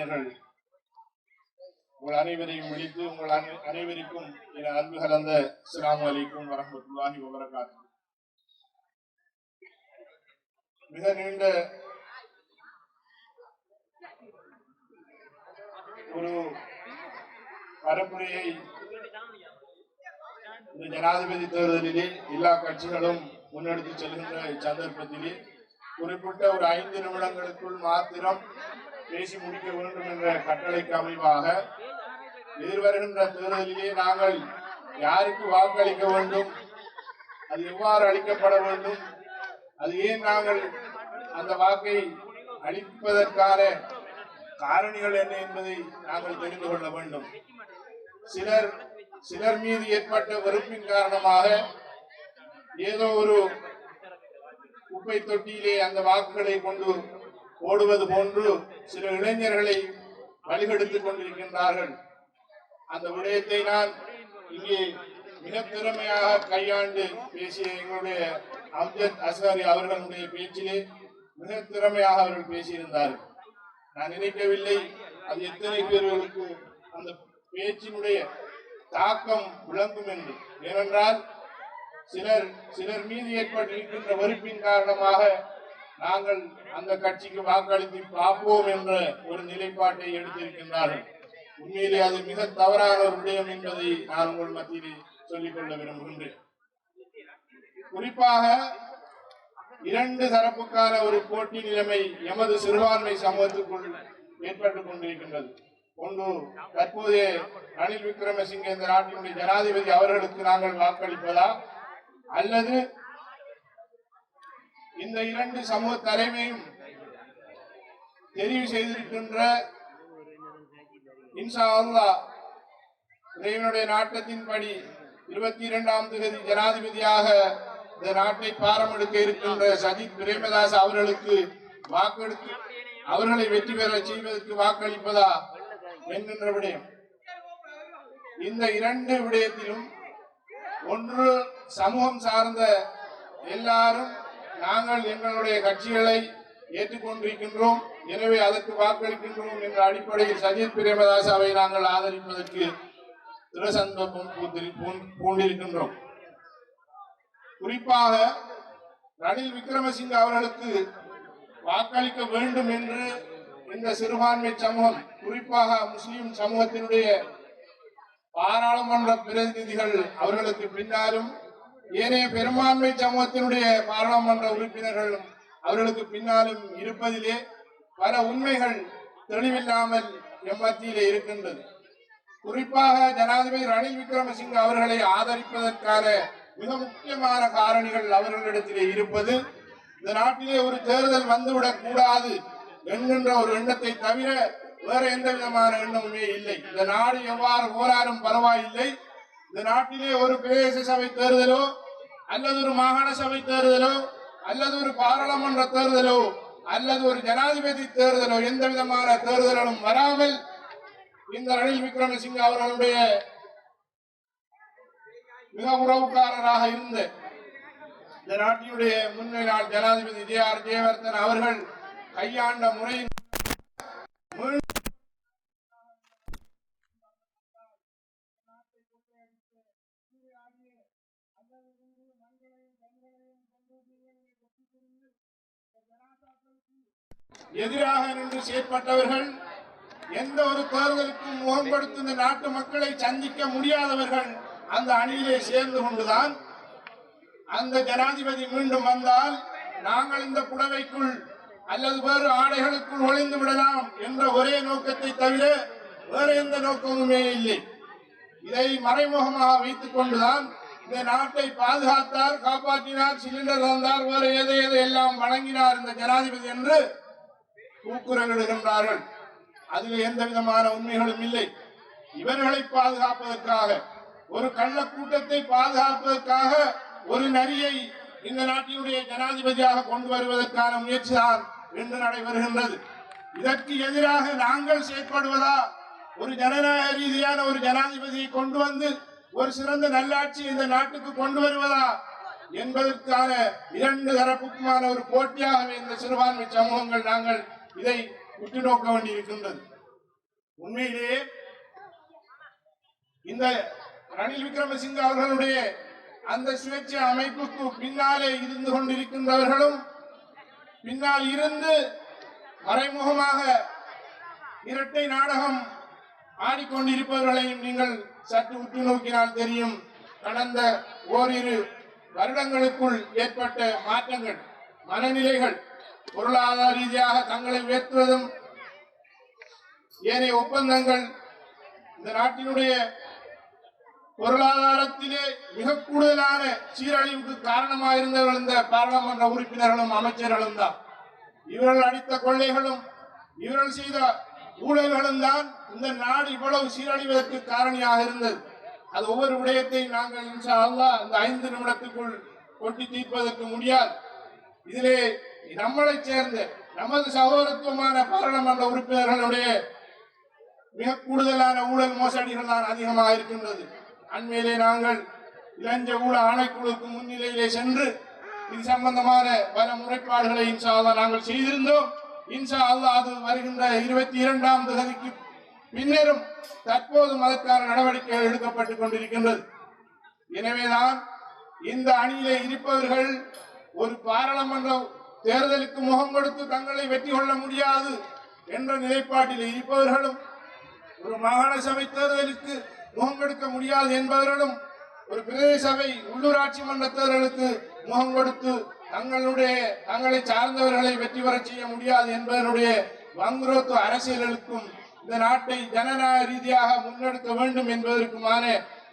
அறிஞர்கள் உங்கள் அனைவரையும் விழித்து உங்கள் அனைவருக்கும் என அன்பு கலந்த அஸ்ஸலாமு அலைக்கும் வரஹ்மத்துல்லாஹி வபரகாத்துஹு. மிக நீண்ட ஒரு பரப்புரையை இந்த ஜனாதிபதி தேர்தலிலே எல்லா கட்சிகளும் முன்னெடுத்து செல்கின்ற இச்சந்தர்ப்பத்திலே குறிப்பிட்ட ஒரு ஐந்து நிமிடங்களுக்குள் மாத்திரம் பேசி முடிக்க வேண்டும் என்ற கட்டளைக்கு அமைவாக எதிர்வருகின்ற தேர்தலிலே நாங்கள் யாருக்கு வாக்களிக்க வேண்டும்? அது எவ்வாறு அளிக்கப்பட வேண்டும்? அது ஏன் நாங்கள் அந்த வாக்கை அளிப்பதற்கான காரணிகள் என்ன என்பதை நாங்கள் தெரிந்து கொள்ள வேண்டும். சிலர் சிலர் மீது ஏற்பட்ட வெறுப்பின் காரணமாக ஏதோ ஒரு குப்பை தொட்டியிலே அந்த வாக்குகளை கொண்டு ஓடுவது போன்று சில இளைஞர்களை வழிகெடுத்துக் கொண்டிருக்கின்றார்கள். அந்த விடயத்தை நான் இங்கே மிக திறமையாக கையாண்டு பேசிய எங்களுடைய அம்ஜத் அசாரி அவர்களுடைய பேச்சிலே மிக திறமையாக அவர்கள் பேசியிருந்தார்கள். நான் நினைக்கவில்லை அது எத்தனை பேர்களுக்கு அந்த பேச்சினுடைய தாக்கம் விளங்கும் என்று. ஏனென்றால் சிலர் சிலர் மீது ஏற்பட்டிருக்கின்ற வெறுப்பின் காரணமாக நாங்கள் அந்த கட்சிக்கு வாக்களித்து பார்ப்போம் என்ற ஒரு நிலைப்பாட்டை எடுத்திருக்கின்றார்கள். உண்மையிலே அது மிக தவறான ஒரு விடயம் என்பதை நான் உங்கள் மத்தியிலே சொல்லிக் கொள்ள விரும்புகின்றேன். குறிப்பாக இரண்டு தரப்புக்கான ஒரு போட்டி நிலைமை எமது சிறுபான்மை சமூகத்துக்குள் ஏற்பட்டுக் கொண்டிருக்கின்றது. ஒன்று தற்போதைய ரணில் விக்ரமசிங்க இந்த நாட்டினுடைய ஜனாதிபதி அவர்களுக்கு நாங்கள் வாக்களிப்பதா? அல்லது இந்த இரண்டு சமூக தலைமையும் தெரிவு செய்திருக்கின்ற இன்ஷா அல்லாஹ் இறைவனுடைய நாட்டத்தின்படி இருபத்தி இரண்டாம் தேதி ஜனாதிபதியாக இந்த நாட்டை பாரமெடுக்க இருக்கின்ற சஜித் பிரேமதாஸ் அவர்களுக்கு வாக்கெடுத்து அவர்களை வெற்றி பெற செய்வதற்கு வாக்களிப்பதா என்கின்ற விடயம். இந்த இரண்டு விடயத்திலும் ஒன்று சமூகம் சார்ந்த எல்லாரும் நாங்கள் எங்களுடைய கட்சிகளை ஏற்றுக்கொண்டிருக்கின்றோம். எனவே அதற்கு வாக்களிக்கின்றோம் என்ற அடிப்படையில் சஜித் பிரேமதாசாவை நாங்கள் ஆதரிப்பதற்கு திருசந்தர்ப்பம் பூண்டிருக்கின்றோம். குறிப்பாக ரணில் விக்ரமசிங்க அவர்களுக்கு வாக்களிக்க வேண்டும் என்று இந்த சிறுபான்மை சமூகம் குறிப்பாக முஸ்லிம் சமூகத்தினுடைய பாராளுமன்ற பிரதிநிதிகள் அவர்களுக்கு பின்னாலும் ஏனைய பெரும்பான்மை சமூகத்தினுடைய பாராளுமன்ற உறுப்பினர்களும் அவர்களுக்கு பின்னாலும் இருப்பதிலே பல உண்மைகள் தெளிவில்லாமல் எம்மத்தியிலே இருக்கின்றது. குறிப்பாக ஜனாதிபதி ரணில் விக்ரமசிங்க அவர்களை ஆதரிப்பதற்கான மிக முக்கியமான காரணிகள் அவர்களிடத்திலே இருப்பது இந்த நாட்டிலே ஒரு தேர்தல் வந்துவிடக் கூடாது என்கின்ற ஒரு எண்ணத்தை தவிர வேற எந்த விதமான எண்ணமுமே இல்லை. இந்த நாடு எவ்வாறு போராடும் பரவாயில்லை. இந்த நாட்டிலே ஒரு பிரதேச சபை தேர்தலோ அல்லது ஒரு மாகாண சபை தேர்தலோ அல்லது ஒரு பாராளுமன்ற தேர்தலோ அல்லது ஒரு ஜனாதிபதி தேர்தலோ எந்த விதமான தேர்தலும் வராமல் இந்த ரணில் விக்ரமசிங்க அவர்களுடைய மிக உறவுக்காரராக இருந்த இந்த நாட்டினுடைய முன்னாள் ஜனாதிபதி ஜே ஆர் ஜெயவர்தன் அவர்கள் கையாண்ட முறை எதிராக நின்று செயற்பட்டவர்கள் எந்த ஒரு தேர்தலுக்கும் முகம் கொடுத்து இந்த நாட்டு மக்களை சந்திக்க முடியாதவர்கள் அந்த அணியிலே சேர்ந்து கொண்டுதான் அந்த ஜனாதிபதி மீண்டும் வந்தால் நாங்கள் இந்த புடவைக்குள் அல்லது வேறு ஆடைகளுக்குள் ஒளிந்து விடலாம் என்ற ஒரே நோக்கத்தை தவிர வேறு எந்த நோக்கமுமே இல்லை. இதை மறைமுகமாக வைத்துக் கொண்டுதான் இந்த நாட்டை பாதுகாத்தார் காப்பாற்றினார் சிலிண்டர் தந்தார் வேறு எதை எதை எல்லாம் வழங்கினார் இந்த ஜனாதிபதி என்று கூக்குரலிடுகின்றார்கள். அதில் எந்த விதமான உண்மைகளும் இல்லை. இவர்களை பாதுகாப்பதற்காக ஒரு கள்ள கூட்டத்தை பாதுகாப்பதற்காக ஒரு நரியை இந்த நாட்டினுடைய ஜனாதிபதியாக கொண்டு வருவதற்கான முயற்சிதான் இன்று நடைபெறுகின்றது. இதற்கு எதிராக நாங்கள் செயற்படுவதா? ஒரு ஜனநாயக ரீதியான ஒரு ஜனாதிபதியை கொண்டு வந்து ஒரு சிறந்த நல்லாட்சி இந்த நாட்டுக்கு கொண்டு வருவதா என்பதற்கான இரண்டு தரப்புக்குமான ஒரு போட்டியாகவே இந்த சிறுபான்மை சமூகங்கள் நாங்கள் இதை உற்று நோக்க வேண்டியிருக்கின்றது. உண்மையிலேயே இந்த ரணில் விக்ரமசிங்க அவர்களுடைய அந்த சுயேட்சை அமைப்புக்கு பின்னாலே இருந்து கொண்டிருக்கின்றவர்களும் பின்னால் இருந்து மறைமுகமாக இரட்டை நாடகம் ஆடிக்கொண்டிருப்பவர்களையும் நீங்கள் சற்று உற்று நோக்கினால் தெரியும் கடந்த ஓரிரு வருடங்களுக்குள் ஏற்பட்ட மாற்றங்கள் மனநிலைகள் பொருளாதார ரீதியாக தங்களை உயர்த்துவதும் ஏனைய ஒப்பந்தங்கள் இந்த நாட்டினுடைய பொருளாதாரத்திலே மிக கூடுதலான சீரழிவுக்கு காரணமாக இருந்தவர்கள் இந்த பாராளுமன்ற உறுப்பினர்களும் அமைச்சர்களும் தான். இவர்கள் அடித்த கொள்ளைகளும் இவர்கள் செய்த ஊழல்களும் தான் இந்த நாடு இவ்வளவு சீரழிவதற்கு காரணியாக இருந்தது. அது ஒவ்வொரு விடயத்தையும் நாங்கள் இன்ஷா அல்லாஹ் அந்த ஐந்து நிமிடத்துக்குள் கொட்டி தீர்ப்பதற்கு முடியாது. இதிலே நம்மளைச் சேர்ந்த நமது சகோதரத்துவமான பாராளுமன்ற உறுப்பினர்களுடைய மிக கூடுதலான ஊழல் மோசடிகள் தான் அதிகமாக இருக்கின்றது. அண்மையிலே நாங்கள் இளஞ்ச ஊழல் ஆணைக்குழுக்கு முன்னிலையிலே சென்று இது சம்பந்தமான பல முறைப்பாடுகளை இன்ஷா நாங்கள் செய்திருந்தோம். இன்ஷா அல்லாஹ் அது வருகின்ற இருபத்தி இரண்டாம் தகுதிக்கு பின்னரும் தற்போதும் அதற்கான நடவடிக்கைகள் எடுக்கப்பட்டுக் கொண்டிருக்கின்றது. எனவேதான் இந்த அணியிலே இருப்பவர்கள் ஒரு பாராளுமன்ற தேர்தலுக்கு முகம் கொடுத்து தங்களை வெற்றி கொள்ள முடியாது என்ற நிலைப்பாட்டில் இருப்பவர்களும் ஒரு மாகாண சபை தேர்தலுக்கு முகம் கொடுக்க முடியாது என்பவர்களும் ஒரு பிரதேச சபை உள்ளூராட்சி மன்ற தேர்தலுக்கு முகம் கொடுத்து தங்களுடைய தங்களை சார்ந்தவர்களை வெற்றி பெற செய்ய முடியாது என்பதனுடைய வங்குரோத்து அரசியலுக்கும் இந்த நாட்டை ஜனநாயக ரீதியாக முன்னெடுக்க வேண்டும் என்பதற்குமான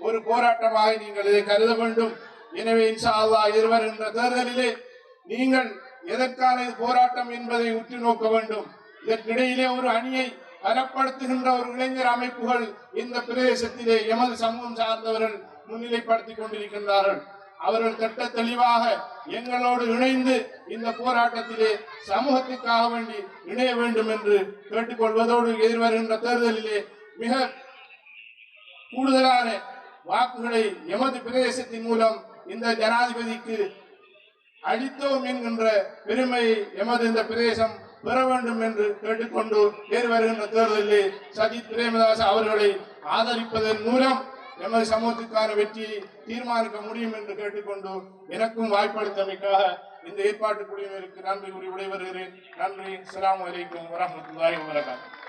ஒரு போராட்டமாக நீங்கள் இதை கருத வேண்டும். எனவே இன்ஷா இருவர் என்ற தேர்தலிலே நீங்கள் எதற்கான போராட்டம் என்பதை உற்று நோக்க வேண்டும். இதற்கிடையிலே ஒரு அணியை பலப்படுத்துகின்ற ஒரு இளைஞர் அமைப்புகள் இந்த பிரதேசத்திலே எமது சமூகம் சார்ந்தவர்கள் முன்னிலைப்படுத்திக் கொண்டிருக்கின்றார்கள். அவர்கள் திட்ட தெளிவாக எங்களோடு இணைந்து இந்த போராட்டத்திலே சமூகத்திற்காக வேண்டி இணைய வேண்டும் என்று கேட்டுக்கொள்வதோடு எதிர்வருகின்ற தேர்தலிலே மிக கூடுதலான வாக்குகளை எமது பிரதேசத்தின் மூலம் இந்த ஜனாதிபதிக்கு அளித்தோம் என்கின்ற பெருமையை எமது இந்த பிரதேசம் பெற வேண்டும் என்று கேட்டுக்கொண்டு ஏறி வருகின்ற சஜித் பிரேமதாஸ் அவர்களை ஆதரிப்பதன் மூலம் எமது சமூகத்துக்கான வெற்றியை தீர்மானிக்க முடியும் என்று கேட்டுக்கொண்டு எனக்கும் வாய்ப்பளித்தமைக்காக இந்த ஏற்பாட்டு குழுவினருக்கு நன்றி கூறி விடைபெறுகிறேன். நன்றி. அலாம் வலைக்கம் வரஹ்மத்துல்லாஹி வரகாத்து